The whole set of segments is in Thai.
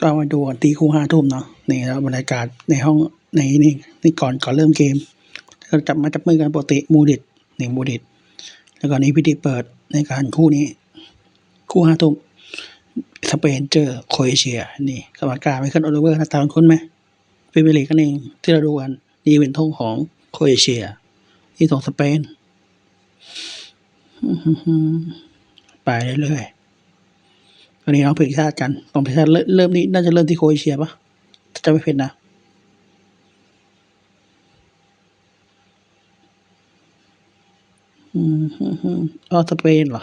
ก็มาดูกันตีคู่ห้าทุ่มเนาะนี่แล้วบรรยากาศในห้องในนี่นี่ก่อนก่อนเริ่มเกมก็จับมาจับมือกันปกติมูดิตนี่มูดิตแล้วก็นี่พิธีเปิดในการคู่นี้ คู่ห้าทุ่มสเปนเจอโครเอเชีย นี่กรรมการไม่ขึ้นโอลิเวอร์นะตามคุ้นไหมพรีเมียร์ลีกันเองที่เราดูกันนี่เป็นทงของโครเอเชีย ที่ของสเปนไปเรื่อยๆ วันนี้น้องเพลงชาติกันน้องเพลงชาติเริ่มเริ่มนี้น่าจะเริ่มที่โครเอเชียปะจะไม่ผิดนะอืมอ๋อสเปนเหรอ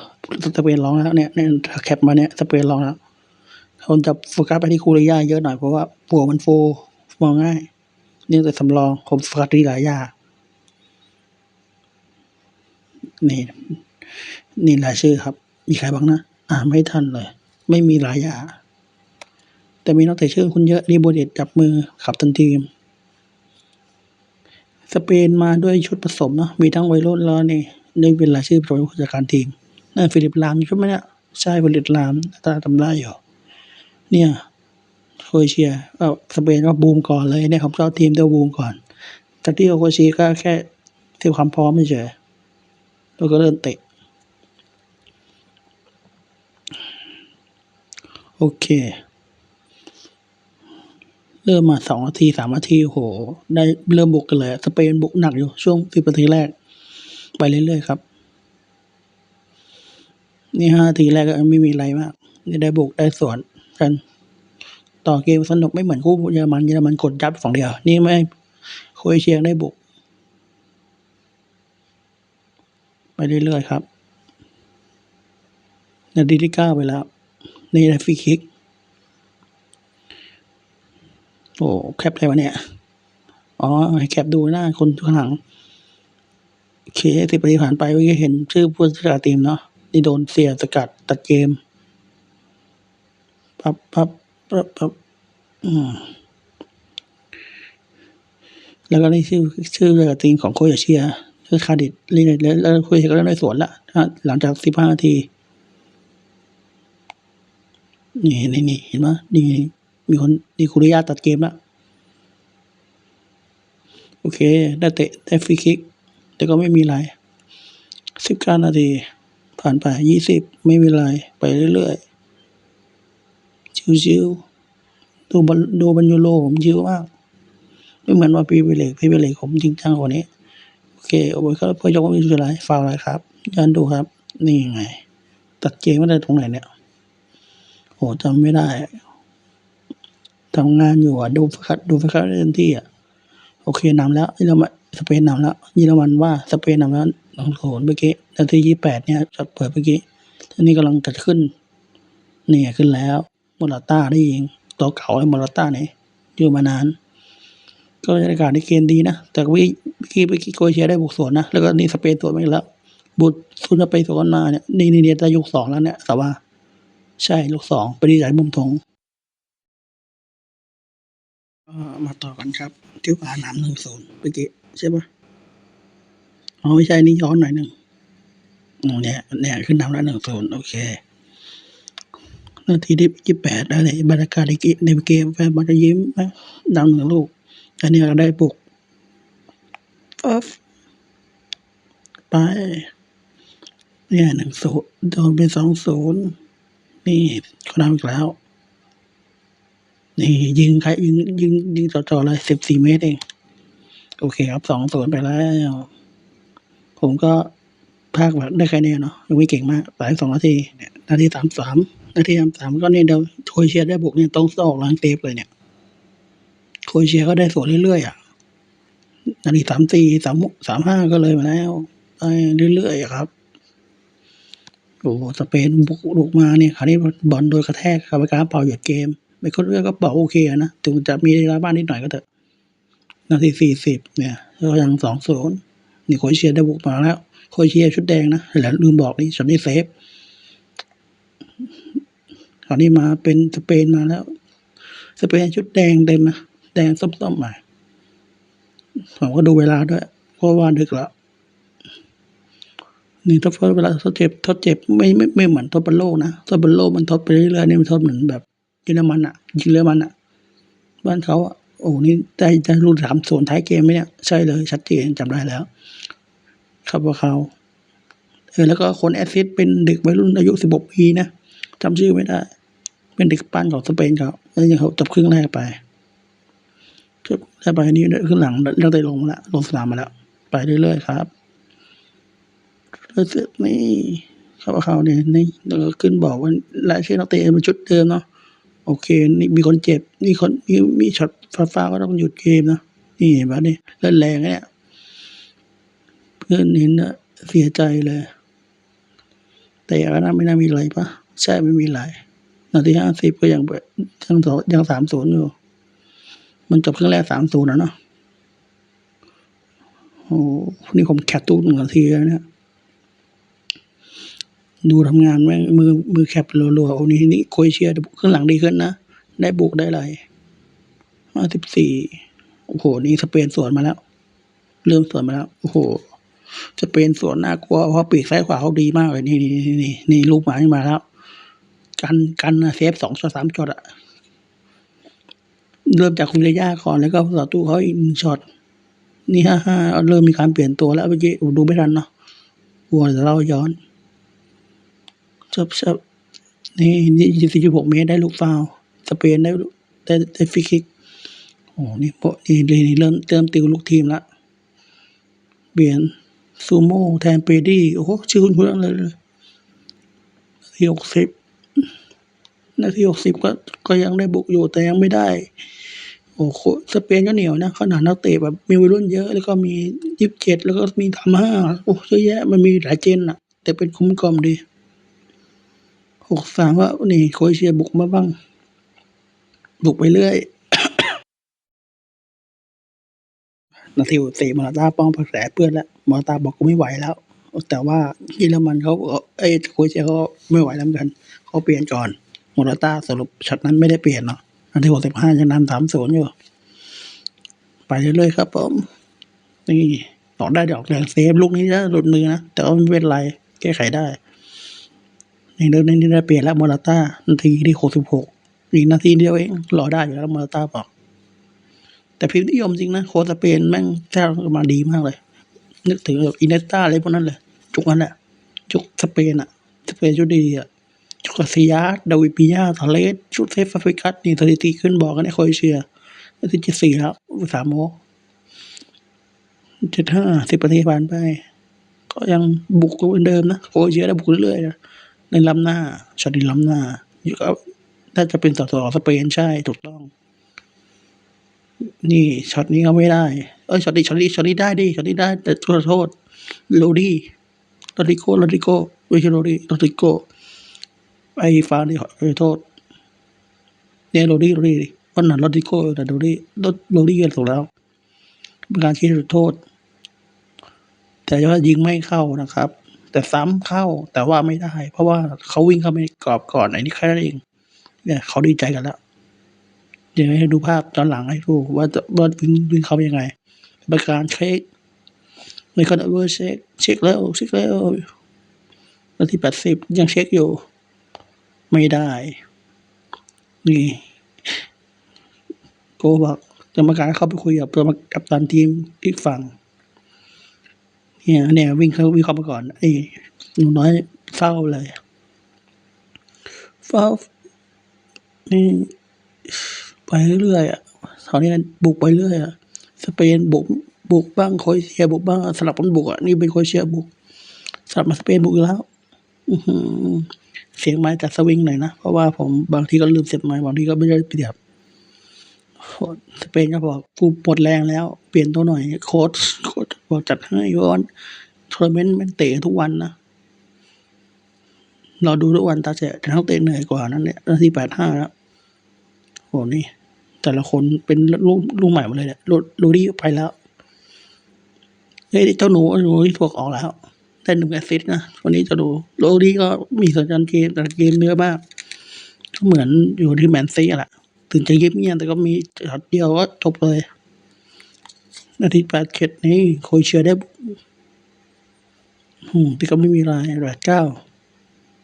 สเปนร้องแล้วเนี่ยเนี่ยแคปมาเนี่ยสเปนร้องแล้วคนจะโฟกัสไปที่คูริยาเยอะหน่อยเพราะว่าปัวมันโฟมองง่ายนี่แต่สำรองผมโฟกัสที่หลายยานี่ นี่รายชื่อครับ มีใครบ้างนะ อ่าไม่ทันเลย ไม่มีหลายอย่างแต่มีนักเตะชื่อคุณเยอะรีโบเดตจับมือขับทันทีม สเปนมาด้วยชุดผสมเนาะมีทั้งไวัยรุ่นแล้วนี่นี่เป็นรายชื่อผู้จัดการทีมนั่นฟิลิปลามใช่ไหมเนี่ยใช่ฟิลิปลามตาจำได้อยู่เนี่ยโครเอเชียก็สเปนก็บูมก่อนเลยเนี่ยผมเจ้าทีมเดียวบูมก่อนแต่ที่โครเอเชียก็แค่เทียบความพร้อมไม่เฉยแล้วก็เริ่มเตะ โอเค เริ่มมาสองนาทีสามนาทีโห ได้เริ่มบุกกันเลย สเปนบุกหนักอยู่ช่วงสิบนาทีแรก ไปเรื่อยๆครับ นี่ห้านาทีแรกก็ไม่มีอะไรมากนี่ได้บุกได้สวนกัน ต่อเกมสนุกไม่เหมือนคู่เยอรมันเยอรมันกดยับฝั่งเดียว นี่ไม่โครเอเชียได้บุก ไปเรื่อยๆครับนาทีที่เก้าไปแล้ว นี่ได้ฟรีคิก โอ้แคปอะไรวะเนี่ย อ๋อให้แคปดูหน้าคนข้างหลังโอเคสิบนาทีผ่านไปกี้เห็นชื่อผู้จัดการทีมเนาะนี่โดนเสียสกัดตัดเกม ปับปับปับปับแล้วก็นี่ชื่อชื่อเรือทีมของโครเอเชียคือคาดิดลีเนตแล้วโครเชียก็เริ่มได้สวนละหลังจากสิบห้านาที นี่นี่นี่เห็นไหมนี่มีคนนี่คุริยาตัดเกมละโอเค ได้เตะได้ฟรีคิก แต่ก็ไม่มีไรสิบเก้านาที ผ่านไปยี่สิบไม่มีไรไปเรื่อยๆชิวๆดูบอลดูบอลยูโรผมชิวมากไม่เหมือนว่าพีเมียร์ลีกพรีเมียร์ลีกผมจริงจังกว่านี้ โอเคโอ้ยเขาเพื่อยกว่ามีสุดไรฟาวอะไรครับย้อนดูครับ นี่ไง ตัดเกมไม่ได้ตรงไหนเนี่ย โอ้จำไม่ได้ทำงานอยู่อะดูคัดดูคัดได้เต็มที่อะโอเคนำแล้วเยอรมันสเปนนำแล้วเยอรมันว่าสเปนนำแล้วโอ้โหเมื่อกี้นาทียี่แปดเนี่ยจะเปิดเมื่อกี้ทีนี้กำลังจะขึ้น เนี่ยขึ้นแล้วมราต้าได้ยิงตัวเก่าไอ้มราต้าเนี่ยอยู่มานาน ก็บรรยากาศในเกมดีนะแต่วิเมื่อกี้เมื่อกี้โครเชียได้บุกสวนนะแล้วก็นี่สเปนสวนมาอีกแล้วบุตรคุณจะไปสวนมาเนี่ยนี่นี่เนี่ยจะยกสองแล้วเนี่ยแต่ว่า ใช่ ลูกสองไปดีใจมุมทงก็มาต่อกันครับที่ผ่านน้ำหนึ่งศูนย์เมื่อกี้ใช่ปะอ๋อไม่ใช่นี่ย้อนหน่อยหนึ่งอ๋อเนี่ยเนี่ยขึ้นนำแล้วหนึ่งศูนย์โอเค นาทีที่ยี่แปดอะไรบรรยากาศในเกมในเกมแฟนบอลจะยิ้มนะนำหนึ่งลูกอันนี้ก็ได้ปลุกปั๊บไปเนี่ยหนึ่งศูนย์โดนเป็นสองศูนย์ นี่เขานำอีกแล้ว นี่ยิงใครยิงยิงยิงจ่อๆเลยสิบสี่เมตรเอง โอเคครับสองศูนย์ไปแล้ว ผมก็ภาคแบบได้คะแนนเนาะยังไม่เก่งมากหลายสองนาทีเนี่ยนาทีสามสามนาทีสามสามก็เนี่ยเดียวโครเชียได้บุกเนี่ยต้องออกล้างเซฟเลยเนี่ยโครเชียก็ได้สวนเรื่อยๆอะนาทีสามสี่สามสามห้าก็เลยมาแล้วไปเรื่อยๆครับ โอ้สเปนบุกลุกมาเนี่ยคราวนี้บอลโดยกระแทกกรรมการเป่าหยุดเกมไม่คนเลือกก็เป่าโอเคนะถึงจะมีเวลาบ้านนิดหน่อยก็เถอะนาทีสี่สิบเนี่ยก็ยังสองศูนย์นี่โคเอเชียได้บุกมาแล้ว โคเอเชียชุดแดงนะแล้วลืมบอกนี่ช็อตนี้เซฟคราวนี้มาเป็นสเปนมาแล้ว สเปนชุดแดงเต็มนะแดงส้มๆมาผมก็ดูเวลาด้วยเพราะว่าดึกแล้ว นี่ทดเวลาทดเจ็บทดเจ็บไม่ไม่ไม่เหมือนทดบอลโลกนะทดบอลโลกมันทดไปเรื่อยๆนี่มันทดเหมือนแบบเยอรมันอะยิงเยอรมันอะ บ้านเขาอะโอ้นี่ได้ได้รุ่นสามส่วนท้ายเกมไหมเนี่ยใช่เลยชัดเจนจำได้แล้ว ครับว่าเขาเออแล้วก็คนแอสซิสต์เป็นเด็กวัยรุ่นอายุสิบหกปีนะจำชื่อไม่ได้ เป็นเด็กปั้นของสเปนเขาแล้วยังเขาจบครึ่งแรกไปจบแรกไปนี่ครึ่งหลังเลิกได้ลงมาแล้วลงสนามมาแล้ว ไปเรื่อยๆครับ รู้สึกนี่ครับว่าเขาเนี่ยนี่แล้วก็ขึ้นบอกว่ารายชื่อนักเตะเป็นชุดเดิมเนาะโอเคนี่มีคนเจ็บมีคนมีมีช็อตฟ้าฟ้าก็ต้องหยุดเกมนะนี่เห็นปะนี่เล่นแรงเนี่ยเพื่อนเห็นนะเสียใจเลย แต่ก็น่าไม่น่ามีอะไรปะใช่ไม่มีอะไรนาทีห้าสิบก็ยังแบบยังสองยังสามศูนย์อยู่ มันจบครึ่งแรกสามศูนย์แล้วเนาะโอ้โหนี่ผมแคปตู้หนึ่งนาทีแล้วเนี่ย ดูทำงานแม่งมือมือแคปรัวๆโอ้นี่นี่โคเอเชียเครื่องหลังดีขึ้นนะ ได้บุกได้ไรห้าสิบสี่โอ้โห นี่สเปนสวนมาแล้ว เริ่มสวนมาแล้ว โอ้โห สเปนสวนน่ากลัวเพราะปีกซ้ายขวาเขาดีมากเลยนี่นี่นี่นี่นี่ลูกหมานี่มาแล้ว กันกันนะเซฟสองช็อตสามช็อตอะเริ่มจากคุณเลย่าก่อนแล้วก็ต่อตู้เขาอีกหนึ่งช็อตนี่ฮ่าฮ่าเริ่มมีการเปลี่ยนตัวแล้วเมื่อกี้ดูไม่ทันเนาะวัวจะเล่าย้อน จบจบนี่นี่ยี่สิบหกเมตรได้ลูกฟาวสเปนได้ได้ได้ฟรีคิกโอ้นี่โปะนี่นี่นี่เริ่มเริ่มติวลูกทีมละเปลี่ยนซูโม่แทนเปดี้โอ้โหชื่อคุณคุณเลยเลยนาทีหกสิบนาทีหกสิบก็ก็ยังได้บุกอยู่แต่ยังไม่ได้ โอ้โหสเปนก็เหนียวนะขนาดนักเตะแบบมีวัยรุ่นเยอะแล้วก็มียี่สิบเจ็ดแล้วก็มีทำห้าโอ้เยอะแยะมันมีหลายเจนอะแต่เป็นคุ้มกลมดี หกสามว่านี่โคเอเชียบุกมาบ้าง บุกไปเรื่อยนาทีสี่มาราตาป้องแผลเปื้อนแล้วมาราตาบอกกูไม่ไหวแล้ว แต่ว่าเยอรมันเขาก็เอ้ยโคเอเชียเขาไม่ไหวแล้วกันเขาเปลี่ยนก่อนมาราตาสรุปช็อตนั้นไม่ได้เปลี่ยนเนาะนาทีหกสิบห้ายังนำสามศูนย์อยู่ ไปเรื่อยๆครับผมนี่ต่อได้ดอกแรงเซฟลูกนี้นะหลุดมือนะแต่ว่าไม่เป็นไรแก้ไขได้ นี่เรื่องนี้ได้เปลี่ยนแล้วมอราต้านาทีที่หกสิบหกอีกนาทีเดียวเองรอได้อยู่แล้วมอราต้าบอกแต่พิมพ์นิยมจริงนะโค้ชสเปนแม่งแท้มาดีมากเลย นึกถึงแบบอินเนสต้าอะไรพวกนั้นเลยจุกนั้นแหละจุกสเปนอะสเปนชุดดีอะจุกกาซิยาดาวิปิยาทอเลสชุดเซฟฟาฟิกัสนี่สถิติขึ้นบอกกันในโครเอเชียนาทีเจ็ดสี่แล้วสามโมเจ็ดห้าสิบนาทีผ่านไป ก็ยังบุกเหมือนเดิมนะโคเอเชียได้บุกเรื่อยๆนะ ในล้ำหน้าช็อตนี้ล้ำหน้าอยู่ก็น่าจะเป็นต่อต่อสเปนใช่ถูกต้อง นี่ช็อตนี้ก็ไม่ได้ เอ้ยช็อตนี้ช็อตนี้ช็อตนี้ได้ดิช็อตนี้ได้ แต่ขอโทษโรดี้โรดิโกโรดิโก้ไม่ใช่โรดี้โรดิโกไอ้ฟ้านี่ขอโทษเนี่ยโรดี้โรดี้วันนั้นโรดิโกแต่โรดี้โรโรดี้ก็ถูกแล้วเป็นการชี้จุดโทษ แต่ว่ายิงไม่เข้านะครับ แต่ซ้ำเข้าแต่ว่าไม่ได้ เพราะว่าเขาวิ่งเข้าไปกรอบก่อนไอ้นี่แค่นั้นเอง เนี่ยเขาดีใจกันแล้วเดี๋ยวให้ดูภาพตอนหลังให้ดูว่าจะว่าวิ่งวิ่งเข้ายังไงป็นการเช็คในคอนเวอร์เช็คเช็คแล้วเช็คแล้วนาทีแปดสิบยังเช็คอยู่ ไม่ได้ นี่โกบอกกรรมการเข้าไปคุยกับตัวกับตันทีมอีกฝั่ง เนี่ยเนี่ยวิ่งเข้าวิ่งเข้ามาก่อนไอ้หนูน้อยเฝ้าเลยเฝ้านี่ไปเรื่อยอะตอนนี้บุกไปเรื่อยอะสเปนบุกบุกบ้างโคเอเชียบุกบ้างสลับกันบุกอะนี่เป็นโคเอเชียบุกสลับมาสเปนบุกอีกแล้วเสียงไม้จัดสวิงหน่อยนะ เพราะว่าผมบางทีก็ลืมเสียบไม้บางทีก็ไม่ได้เปรียบสเปนก็บอกกูปวดแรงแล้ว เปลี่ยนตัวหน่อย โค้ชโค้ช บอกจัดให้ก่อนทัวร์เมนต์มันเตะทุกวันนะ เราดูทุกวันตาเสียแต่ทั้งเตะเหนื่อยกว่านั่นเนี่ยนาทีแปดห้าแล้วโหนี่ แต่ละคนเป็นลูกลูกใหม่หมดเลยเนี่ยโรโรดี้ไปแล้วเฮ้ยเจ้าหนูหนูที่ถูกออกแล้วได้หนึ่งแอสซิสต์นะวันนี้จะดูโรดี้ก็มีสัญญาณเกมแต่เกมเนื้อมากก็เหมือนอยู่ที่แมนซีอะแหละถึงจะเงียบเงียบแต่ก็มีช็อตเดียวก็จบเลย นาทีแปดเข็ดนี่โครเอเชียได้ที่ก็ไม่มีอะไรแปดเก้า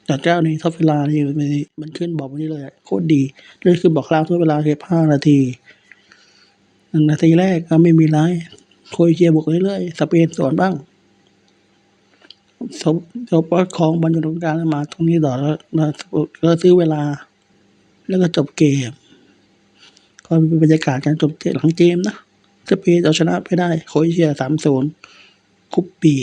แต่แต่เจ้านี้ทดเวลานี่มันมันขึ้นบอกว้นี่เลยโคตรดีเลยคือบอกคราวทดเวลาเพียห้านาทีหนึ่งนาทีแรกก็ไม่มีไรโครเอเชียบุกเรื่อยๆสเปนสวนบ้างสบสบประคองบอลอยู่ตรงกลางมา ตรงนี้ต่อแล้วแล้วแล้วซื้อเวลา แล้วก็จบเกม ก็มีบรรยากาศการจบเกมหลังเกมนะ สเปนเอาชนะไปได้โครเอเชียสามศูนย์คุปปี